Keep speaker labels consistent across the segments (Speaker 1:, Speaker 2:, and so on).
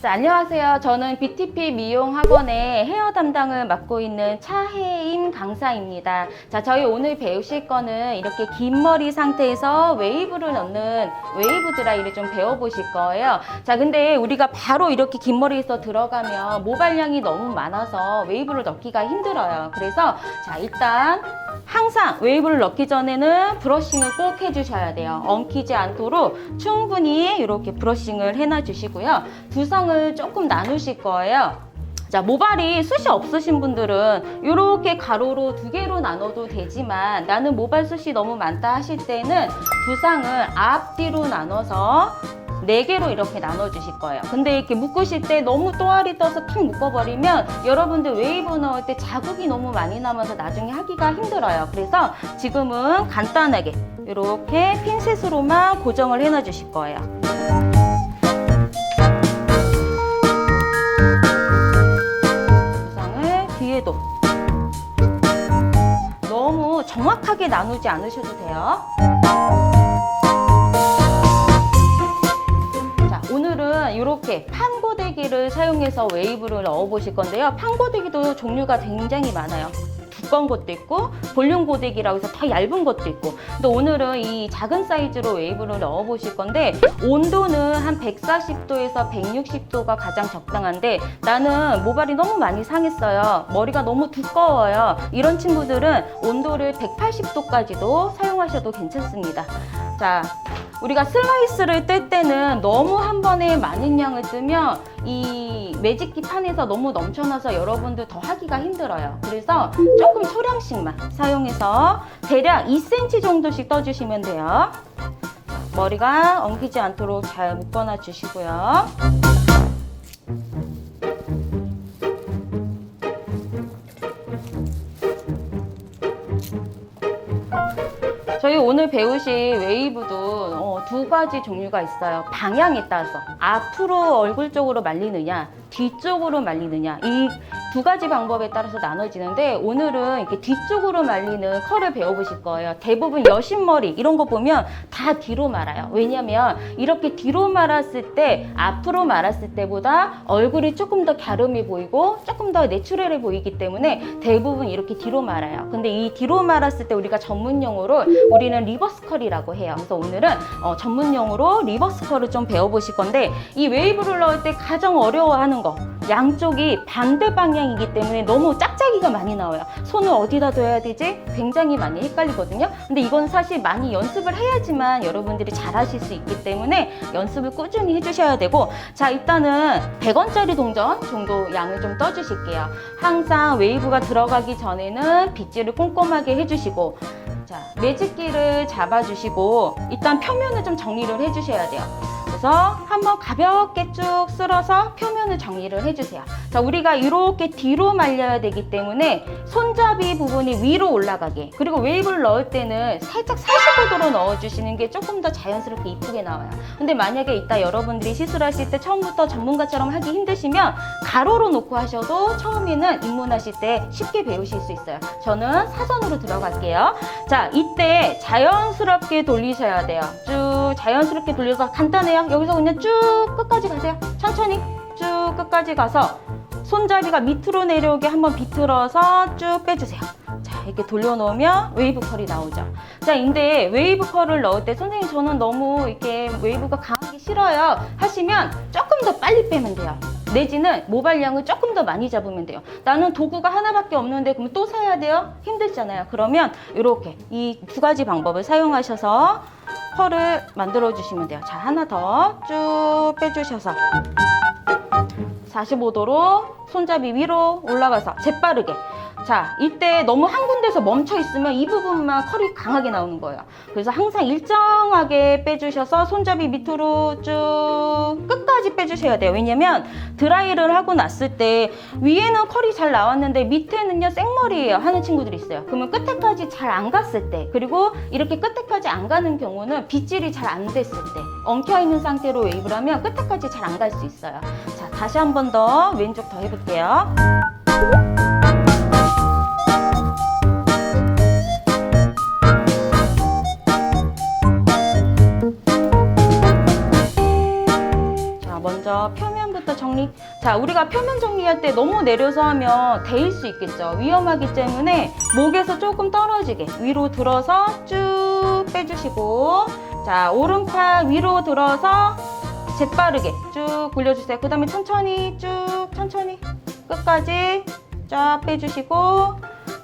Speaker 1: 자, 안녕하세요. 저는 BTP 미용 학원의 헤어 담당을 맡고 있는 차혜임 강사입니다. 자, 저희 오늘 배우실 거는 이렇게 긴 머리 상태에서 웨이브를 넣는 웨이브 드라이를 좀 배워보실 거예요. 자, 근데 우리가 바로 이렇게 긴 머리에서 들어가면 모발량이 너무 많아서 웨이브를 넣기가 힘들어요. 그래서 자, 일단 항상 웨이브를 넣기 전에는 브러싱을 꼭 해주셔야 돼요. 엉키지 않도록 충분히 이렇게 브러싱을 해놔 주시고요. 두성을 조금 나누실 거예요. 자, 모발이 숱이 없으신 분들은 이렇게 가로로 두 개로 나눠도 되지만 나는 모발 숱이 너무 많다 하실 때는 두상을 앞뒤로 나눠서 네 개로 이렇게 나눠 주실 거예요. 근데 이렇게 묶으실 때 너무 또아리 떠서 탁 묶어버리면 여러분들 웨이브 넣을 때 자국이 너무 많이 남아서 나중에 하기가 힘들어요. 그래서 지금은 간단하게 이렇게 핀셋으로만 고정을 해놔 주실 거예요. 두상을 뒤에도 너무 정확하게 나누지 않으셔도 돼요. 이렇게 판고데기를 사용해서 웨이브를 넣어 보실 건데요. 판고데기도 종류가 굉장히 많아요. 두꺼운 것도 있고 볼륨 고데기라고 해서 더 얇은 것도 있고 근데 오늘은 이 작은 사이즈로 웨이브를 넣어 보실 건데 온도는 한 140도에서 160도가 가장 적당한데 나는 모발이 너무 많이 상했어요 머리가 너무 두꺼워요 이런 친구들은 온도를 180도까지도 사용하셔도 괜찮습니다 자 우리가 슬라이스를 뜰 때는 너무 한 번에 많은 양을 뜨면 이 매직기 판에서 너무 넘쳐나서 여러분들 더 하기가 힘들어요. 그래서 조금 소량씩만 사용해서 대략 2cm 정도씩 떠주시면 돼요. 머리가 엉키지 않도록 잘 묶어놔 주시고요. 오늘 배우실 웨이브도 어, 두 가지 종류가 있어요. 방향에 따라서 앞으로 얼굴 쪽으로 말리느냐, 뒤쪽으로 말리느냐 이 두 가지 방법에 따라서 나눠지는데 오늘은 이렇게 뒤쪽으로 말리는 컬을 배워보실 거예요. 대부분 여신머리 이런 거 보면 다 뒤로 말아요. 왜냐면 이렇게 뒤로 말았을 때 앞으로 말았을 때보다 얼굴이 조금 더 갸름해 보이고 조금 더 내추럴해 보이기 때문에 대부분 이렇게 뒤로 말아요. 근데 이 뒤로 말았을 때 우리가 전문 용어로 우리는 리버스 컬이라고 해요. 그래서 오늘은 어, 전문 용어로 리버스 컬을 좀 배워보실 건데 이 웨이브를 넣을 때 가장 어려워하는 거 양쪽이 반대 방향이기 때문에 너무 짝짝이가 많이 나와요. 손을 어디다 둬야 되지? 굉장히 많이 헷갈리거든요. 근데 이건 사실 많이 연습을 해야지만 여러분들이 잘 하실 수 있기 때문에 연습을 꾸준히 해주셔야 되고 자 일단은 100원짜리 동전 정도 양을 좀 떠주실게요. 항상 웨이브가 들어가기 전에는 빗질을 꼼꼼하게 해주시고 자 매직기를 잡아주시고 일단 표면을 좀 정리를 해주셔야 돼요. 그래서 한번 가볍게 쭉 쓸어서 표면을 정리를 해주세요. 자, 우리가 이렇게 뒤로 말려야 되기 때문에 손잡이 부분이 위로 올라가게. 그리고 웨이브를 넣을 때는 살짝 45도로 넣어주시는 게 조금 더 자연스럽게 이쁘게 나와요. 근데 만약에 이따 여러분들이 시술하실 때 처음부터 전문가처럼 하기 힘드시면 가로로 놓고 하셔도 처음에는 입문하실 때 쉽게 배우실 수 있어요. 저는 사선으로 들어갈게요. 자, 이때 자연스럽게 돌리셔야 돼요. 쭉 자연스럽게 돌려서 간단해요. 여기서 그냥 쭉 끝까지 가세요. 천천히 쭉 끝까지 가서 손잡이가 밑으로 내려오게 한번 비틀어서 쭉 빼주세요. 자, 이렇게 돌려놓으면 웨이브 컬이 나오죠. 자, 근데 웨이브 컬을 넣을 때 선생님 저는 너무 이렇게 웨이브가 강하기 싫어요 하시면 조금 더 빨리 빼면 돼요. 내지는 모발량을 조금 더 많이 잡으면 돼요. 나는 도구가 하나밖에 없는데 그러면 또 사야 돼요? 힘들잖아요. 그러면 이렇게 이 두 가지 방법을 사용하셔서 컬을 만들어 주시면 돼요. 자, 하나 더 쭉 빼주셔서 45도로 손잡이 위로 올라가서 재빠르게 자 이때 너무 한 군데서 멈춰 있으면 이 부분만 컬이 강하게 나오는 거예요. 그래서 항상 일정하게 빼주셔서 손잡이 밑으로 쭉 끝까지 빼주셔야 돼요. 왜냐면 드라이를 하고 났을 때 위에는 컬이 잘 나왔는데 밑에는요 생머리예요 하는 친구들이 있어요. 그러면 끝에까지 잘 안 갔을 때 그리고 이렇게 끝에까지 안 가는 경우는 빗질이 잘 안 됐을 때 엉켜 있는 상태로 웨이브를 하면 끝에까지 잘 안 갈 수 있어요. 자 다시 한 번 더 왼쪽 더 해볼게요 정리. 자, 우리가 표면 정리할 때 너무 내려서 하면 데일 수 있겠죠. 위험하기 때문에 목에서 조금 떨어지게 위로 들어서 쭉 빼주시고, 자, 오른팔 위로 들어서 재빠르게 쭉 굴려주세요. 그 다음에 천천히 쭉 천천히 끝까지 쫙 빼주시고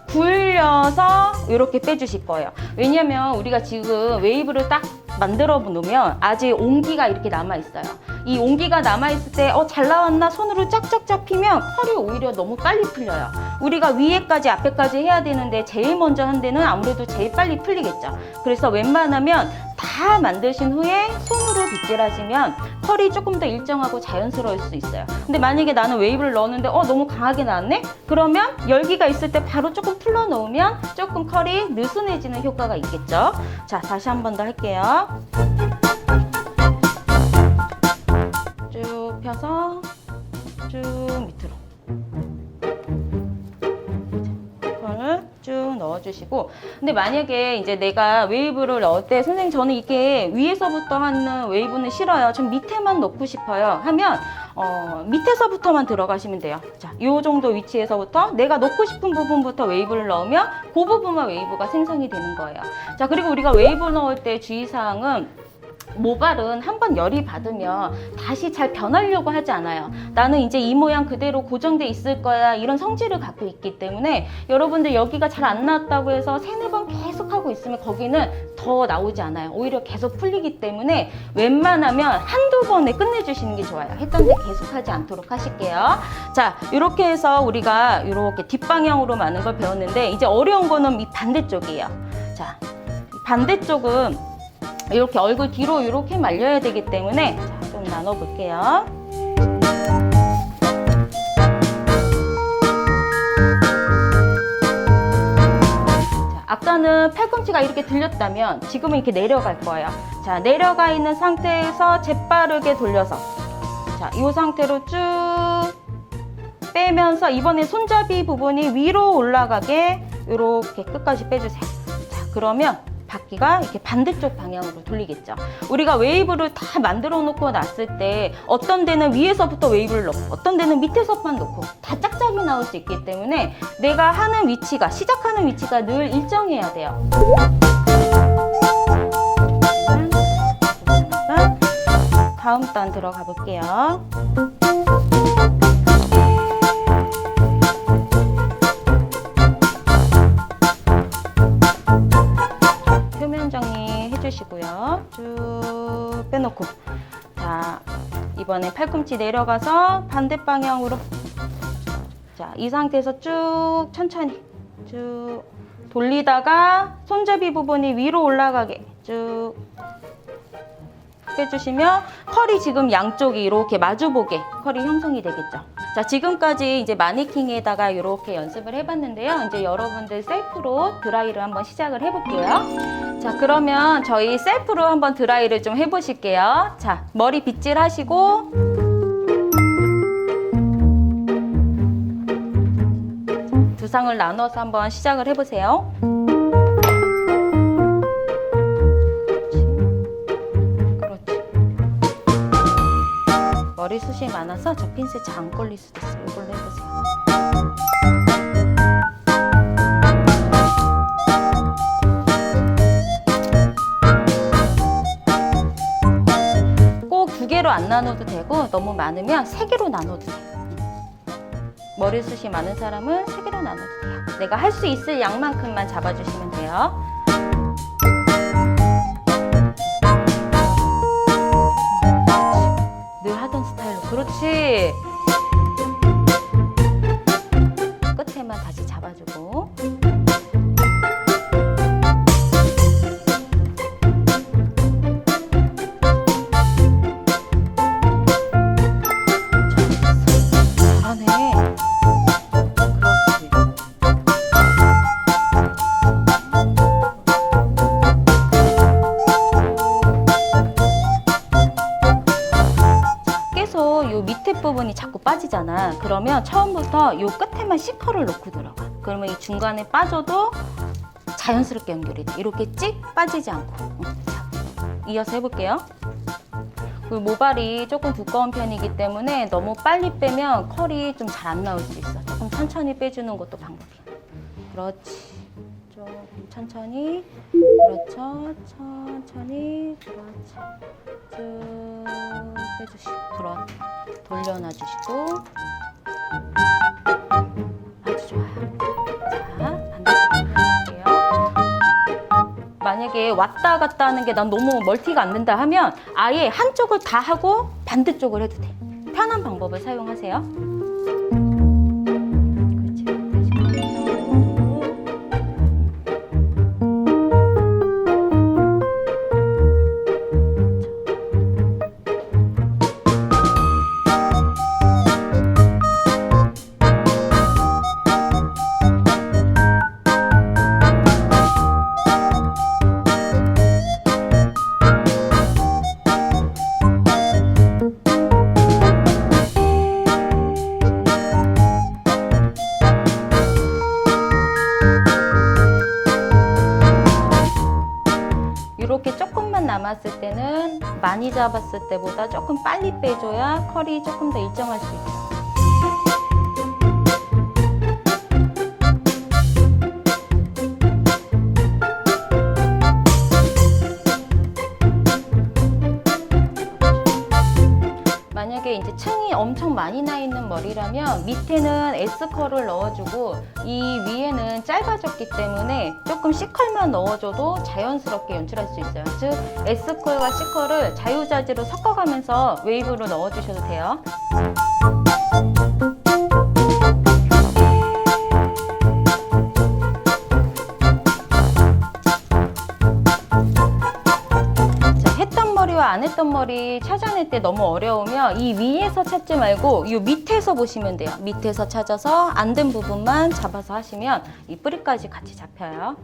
Speaker 1: 굴려서 이렇게 빼주실 거예요. 왜냐면 우리가 지금 웨이브를 딱 만들어 놓으면 아직 온기가 이렇게 남아 있어요. 이 온기가 남아 있을 때 어 잘 나왔나 손으로 짝짝짝 피면 컬이 오히려 너무 빨리 풀려요. 우리가 위에까지 앞에까지 해야 되는데 제일 먼저 한 데는 아무래도 제일 빨리 풀리겠죠. 그래서 웬만하면 다 만드신 후에 손으로 빗질하시면 컬이 조금 더 일정하고 자연스러울 수 있어요. 근데 만약에 나는 웨이브를 넣었는데 어 너무 강하게 나왔네? 그러면 열기가 있을 때 바로 조금 풀러 놓으면 조금 컬이 느슨해지는 효과가 있겠죠. 자 다시 한 번 더 할게요. 펴서 쭉 밑으로. 컬을 쭉 넣어주시고. 근데 만약에 이제 내가 웨이브를 넣을 때? 선생님 저는 이게 위에서부터 하는 웨이브는 싫어요. 좀 밑에만 넣고 싶어요. 하면 어, 밑에서부터만 들어가시면 돼요. 자, 요 정도 위치에서부터 내가 넣고 싶은 부분부터 웨이브를 넣으면 그 부분만 웨이브가 생성이 되는 거예요. 자 그리고 우리가 웨이브 넣을 때 주의사항은 모발은 한번 열이 받으면 다시 잘 변하려고 하지 않아요. 나는 이제 이 모양 그대로 고정돼 있을 거야 이런 성질을 갖고 있기 때문에 여러분들 여기가 잘 안 나왔다고 해서 세네 번 계속 하고 있으면 거기는 더 나오지 않아요. 오히려 계속 풀리기 때문에 웬만하면 한두 번에 끝내주시는 게 좋아요. 했던 데 계속 하지 않도록 하실게요. 자, 이렇게 해서 우리가 이렇게 뒷방향으로 많은 걸 배웠는데 이제 어려운 거는 이 반대쪽이에요. 자, 이 반대쪽은 이렇게 얼굴 뒤로 이렇게 말려야 되기 때문에 자, 좀 나눠 볼게요. 자, 아까는 팔꿈치가 이렇게 들렸다면 지금은 이렇게 내려갈 거예요. 자, 내려가 있는 상태에서 재빠르게 돌려서 자, 이 상태로 쭉 빼면서 이번에 손잡이 부분이 위로 올라가게 이렇게 끝까지 빼주세요. 자, 그러면 바퀴가 이렇게 반대쪽 방향으로 돌리겠죠. 우리가 웨이브를 다 만들어 놓고 놨을 때 어떤 데는 위에서부터 웨이브를 넣고 어떤 데는 밑에서만 놓고 다 짝짝이 나올 수 있기 때문에 내가 하는 위치가 시작하는 위치가 늘 일정해야 돼요. 다음 단 들어가 볼게요. 이번에 팔꿈치 내려가서 반대 방향으로. 자, 이 상태에서 쭉 천천히 쭉 돌리다가 손잡이 부분이 위로 올라가게 쭉 해주시면 컬이 지금 양쪽이 이렇게 마주보게 컬이 형성이 되겠죠. 자, 지금까지 이제 마네킹에다가 이렇게 연습을 해봤는데요. 이제 여러분들 셀프로 드라이를 한번 시작을 해볼게요. 자, 그러면 저희 셀프로 한번 드라이를 좀 해보실게요. 자, 머리 빗질 하시고. 두상을 나눠서 한번 시작을 해보세요. 머리숱이 많아서 저 핀셋 잘안 걸릴 수도 있어요. 이걸로 해보세요. 꼭 두 개로 안 나눠도 되고 너무 많으면 세 개로 나눠도 돼요. 머리숱이 많은 사람은 세 개로 나눠도 돼요. 내가 할 수 있을 양만큼만 잡아주시면 돼요. 그렇지. 밑에 부분이 자꾸 빠지잖아. 그러면 처음부터 요 끝에만 C컬을 놓고 들어가. 그러면 이 중간에 빠져도 자연스럽게 연결이 돼. 이렇게 찍 빠지지 않고. 응, 자, 이어서 해볼게요. 그 모발이 조금 두꺼운 편이기 때문에 너무 빨리 빼면 컬이 좀 잘 안 나올 수 있어. 조금 천천히 빼주는 것도 방법이야. 그렇지. 천천히. 그렇죠. 천천히. 그렇지. 쭉 빼주시고. 그렇. 돌려놔 주시고. 아주 좋아요. 자, 반대쪽으로 할게요. 만약에 왔다 갔다 하는 게 난 너무 멀티가 안 된다 하면 아예 한쪽을 다 하고 반대쪽을 해도 돼. 편한 방법을 사용하세요. 많이 잡았을 때보다 조금 빨리 빼줘야 컬이 조금 더 일정할 수 있어. 만 이제 층이 엄청 많이 나 있는 머리라면 밑에는 S컬을 넣어주고 이 위에는 짧아졌기 때문에 조금 C컬만 넣어줘도 자연스럽게 연출할 수 있어요. 즉 S컬과 C컬을 자유자재로 섞어가면서 웨이브로 넣어주셔도 돼요. 했던 머리 찾아낼 때 너무 어려우면 이 위에서 찾지 말고 이 밑에서 보시면 돼요. 밑에서 찾아서 안 된 부분만 잡아서 하시면 이 뿌리까지 같이 잡혀요.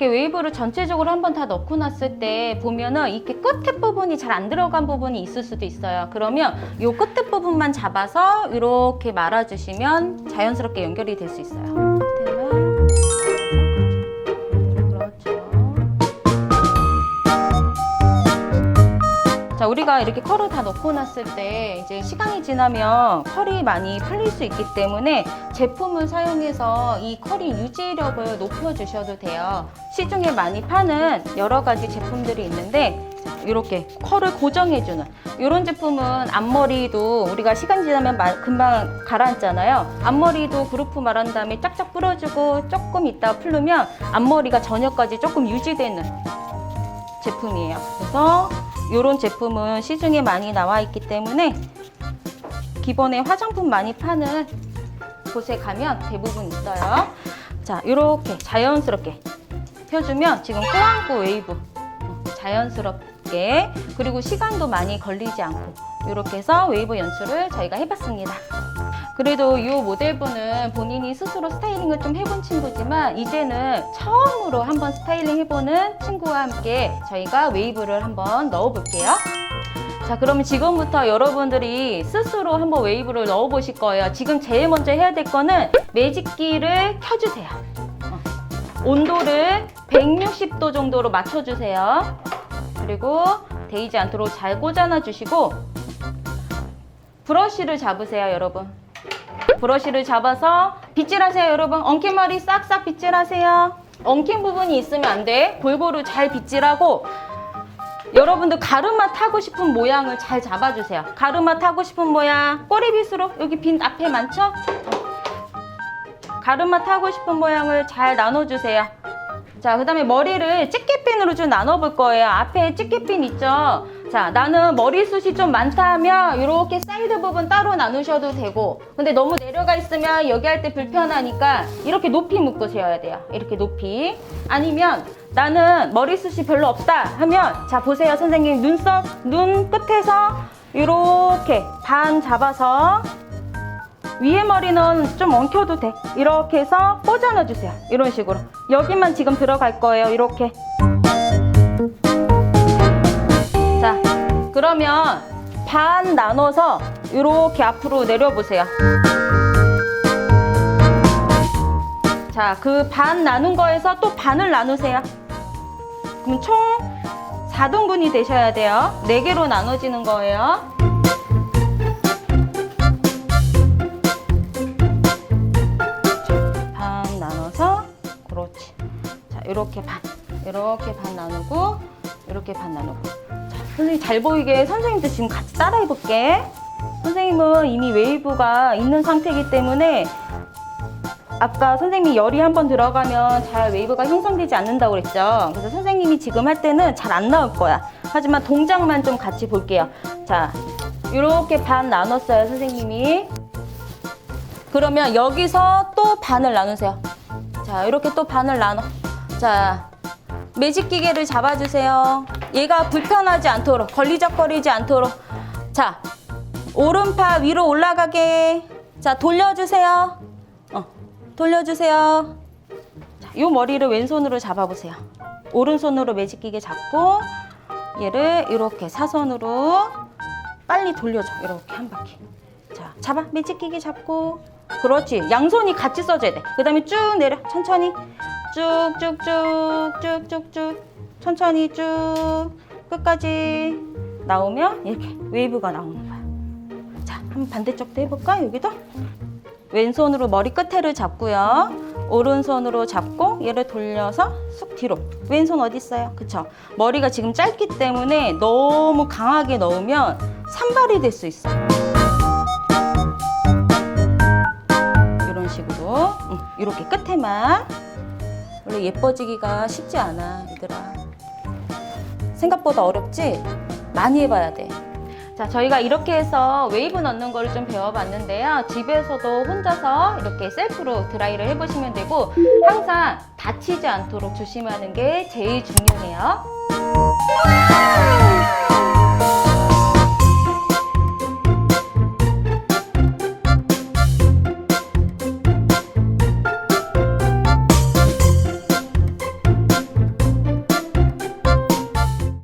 Speaker 1: 이렇게 웨이브를 전체적으로 한번 다 넣고 났을 때 보면은 이렇게 끝에 부분이 잘 안 들어간 부분이 있을 수도 있어요. 그러면 이 끝에 부분만 잡아서 이렇게 말아주시면 자연스럽게 연결이 될 수 있어요. 자, 우리가 이렇게 컬을 다 넣고 났을 때 이제 시간이 지나면 컬이 많이 풀릴 수 있기 때문에 제품을 사용해서 이 컬이 유지력을 높여 주셔도 돼요. 시중에 많이 파는 여러 가지 제품들이 있는데 자, 이렇게 컬을 고정해주는 이런 제품은 앞머리도 우리가 시간 지나면 마- 금방 가라앉잖아요. 앞머리도 그루프 말한 다음에 짝짝 뿌려주고 조금 있다 풀르면 앞머리가 저녁까지 조금 유지되는 제품이에요. 그래서 이런 제품은 시중에 많이 나와 있기 때문에 기본에 화장품 많이 파는 곳에 가면 대부분 있어요. 자, 이렇게 자연스럽게 펴주면 지금 꾸안꾸 웨이브 어, 자연스럽게 그리고 시간도 많이 걸리지 않고 이렇게 해서 웨이브 연출을 저희가 해봤습니다. 그래도 이 모델분은 본인이 스스로 스타일링을 좀 해본 친구지만 이제는 처음으로 한번 스타일링 해보는 친구와 함께 저희가 웨이브를 한번 넣어볼게요. 자, 그러면 지금부터 여러분들이 스스로 한번 웨이브를 넣어보실 거예요. 지금 제일 먼저 해야 될 거는 매직기를 켜주세요. 어. 온도를 160도 정도로 맞춰주세요. 그리고 데이지 않도록 잘 꽂아놔 주시고 브러쉬를 잡으세요, 여러분. 브러쉬를 잡아서 빗질하세요, 여러분. 엉킨 머리 싹싹 빗질하세요. 엉킨 부분이 있으면 안 돼. 골고루 잘 빗질하고 여러분들 가르마 타고 싶은 모양을 잘 잡아주세요. 가르마 타고 싶은 모양 꼬리빗으로 여기 빈 앞에 많죠? 가르마 타고 싶은 모양을 잘 나눠주세요. 자, 그 다음에 머리를 집게핀으로 좀 나눠볼 거예요. 앞에 집게핀 있죠? 자, 나는 머리숱이 좀 많다 하면 이렇게 사이드 부분 따로 나누셔도 되고 근데 너무 내려가 있으면 여기 할 때 불편하니까 이렇게 높이 묶으셔야 돼요. 이렇게 높이. 아니면 나는 머리숱이 별로 없다 하면 자, 보세요. 선생님 눈썹, 눈 끝에서 이렇게 반 잡아서 위에 머리는 좀 엉켜도 돼. 이렇게 해서 꽂아 넣어주세요. 이런 식으로. 여기만 지금 들어갈 거예요. 이렇게. 자, 그러면 반 나눠서 이렇게 앞으로 내려보세요. 자, 그 반 나눈 거에서 또 반을 나누세요. 그럼 총 4등분이 되셔야 돼요. 4개로 나눠지는 거예요. 반 나눠서 그렇지. 자, 이렇게 반. 이렇게 반 나누고 이렇게 반 나누고. 자, 선생님 잘 보이게 선생님도 지금 같이 따라 해 볼게. 선생님은 이미 웨이브가 있는 상태이기 때문에 아까 선생님이 열이 한번 들어가면 잘 웨이브가 형성되지 않는다고 그랬죠. 그래서 선생님이 지금 할 때는 잘 안 나올 거야. 하지만 동작만 좀 같이 볼게요. 자, 이렇게 반 나눴어요, 선생님이. 그러면 여기서 또 반을 나누세요. 자, 이렇게 또 반을 나눠. 자, 매직 기계를 잡아주세요. 얘가 불편하지 않도록, 걸리적거리지 않도록. 자, 오른팔 위로 올라가게. 자, 돌려주세요. 어, 돌려주세요. 자, 이 머리를 왼손으로 잡아보세요. 오른손으로 매직 기계 잡고 얘를 이렇게 사선으로 빨리 돌려줘. 이렇게 한 바퀴. 자, 잡아. 매직 기계 잡고. 그렇지. 양손이 같이 써줘야 돼. 그 다음에 쭉 내려. 천천히. 쭉쭉쭉 쭉쭉쭉. 천천히 쭉. 끝까지 나오면 이렇게 웨이브가 나오는 거야. 자, 한번 반대쪽도 해볼까? 여기도? 왼손으로 머리 끝에를 잡고요. 오른손으로 잡고 얘를 돌려서 쑥 뒤로. 왼손 어디 있어요? 그쵸? 머리가 지금 짧기 때문에 너무 강하게 넣으면 산발이 될 수 있어. 이런 식으로 응, 이렇게 끝에만 원래 예뻐지기가 쉽지 않아 얘들아 생각보다 어렵지? 많이 해봐야 돼 자, 저희가 이렇게 해서 웨이브 넣는 걸좀 배워봤는데요. 집에서도 혼자서 이렇게 셀프로 드라이를 해보시면 되고 항상 다치지 않도록 조심하는 게 제일 중요해요.